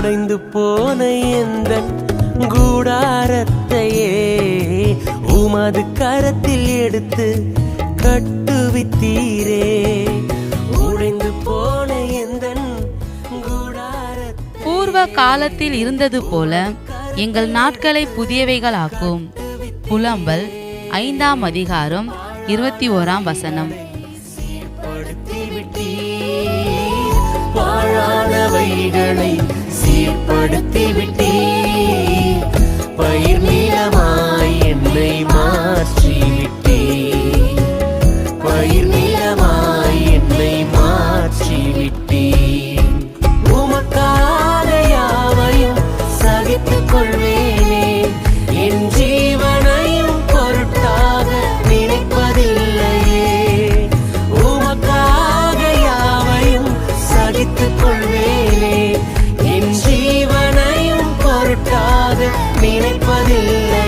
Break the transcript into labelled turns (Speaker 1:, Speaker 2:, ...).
Speaker 1: உடைந்து போன எந்த கூடாரத்தையே உமது கரத்தில் எடுத்து கட்டுவித்தீரே. உடைந்து போன எந்த கூடாரத்தை
Speaker 2: பூர்வ காலத்தில் இருந்தது போல எங்கள் நாட்களை புதியவைகளாக்கும். புலம்பல் ஐந்தாம் அதிகாரம் இருபத்தி ஓராம் வசனம்.
Speaker 1: பாழானவைகளை சீர்படுத்தி பொருட்டாக நினைப்பதில்லையே நீ தந்த